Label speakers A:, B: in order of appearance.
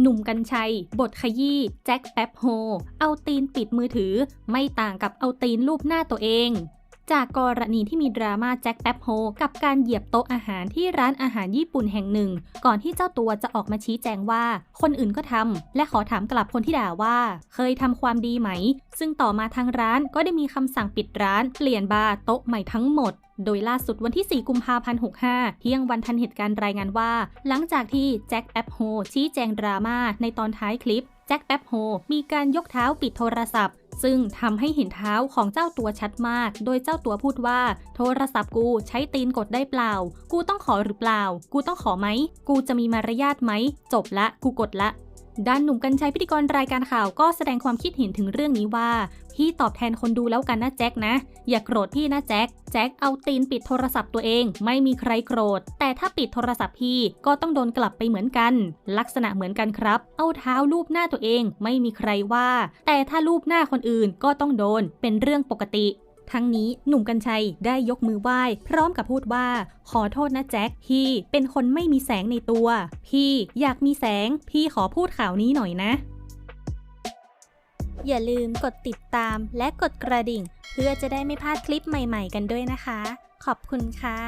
A: หนุ่มกัญชัย บทขยี้แจ็คแป๊บโฮ เอาตีนปิดมือถือ ไม่ต่างกับเอาตีนรูปหน้าตัวเอง จากกรณีที่มีดราม่าแจ็คแป๊บโฮกับการเหยียบโต๊ะอาหารที่ร้านอาหารญี่ปุ่นแห่งหนึ่ง ก่อนที่เจ้าตัวจะออกมาชี้แจงว่า คนอื่นก็ทำและขอถามกลับคนที่ด่าว่า เคยทำความดีไหม ซึ่งต่อมาทางร้านก็ได้มีคำสั่งปิดร้าน เปลี่ยนบาร์โต๊ะใหม่ทั้งหมดโดยล่าสุดวันที่ 4 กุมภาพันธ์ 65 เที่ยงวันทันเหตุการณ์รายงานว่า หลังจากที่แจ็คแอปโฮชี้แจงดราม่าในตอนท้ายคลิป แจ็คแป๊บโฮมีการยกเท้าปิดโทรศัพท์ ซึ่งทำให้เห็นเท้าของเจ้าตัวชัดมาก โดยเจ้าตัวพูดว่า โทรศัพท์กูใช้ตีนกดได้เปล่า กูต้องขอหรือเปล่า กูต้องขอไหม กูจะมีมารยาทไหม จบละ กูกดละ ด้านหนุ่มกัญชัยพิธีกรรายการข่าวก็แสดงความคิดเห็นถึงเรื่องนี้ว่า พี่ตอบแทนคนดูแล้วกันนะแจ็คนะ อย่าโกรธพี่นะแจ็คแจ็คเอาตีนปิดโทรศัพท์ตัวเอง ไม่มีใครโกรธ แต่ถ้าปิดโทรศัพท์พี่ก็ต้องโดนกลับไปเหมือนกัน ลักษณะเหมือนกันครับ เอาเท้าลูบหน้าตัวเอง ไม่มีใครว่า แต่ถ้าลูบหน้าคนอื่นก็ต้องโดนเป็นเรื่องปกติ ทั้งนี้หนุ่มกัญชัยได้ยกมือไหว้ พร้อมกับพูดว่า ขอโทษนะแจ็คพี่เป็นคนไม่มีแสงในตัว พี่อยากมีแสง พี่ขอพูดข่าวนี้หน่อยนะ
B: อย่าลืมกดติดตามและกดกระดิ่ง เพื่อจะได้ไม่พลาดคลิปใหม่ ๆ กันด้วยนะคะ ขอบคุณค่ะ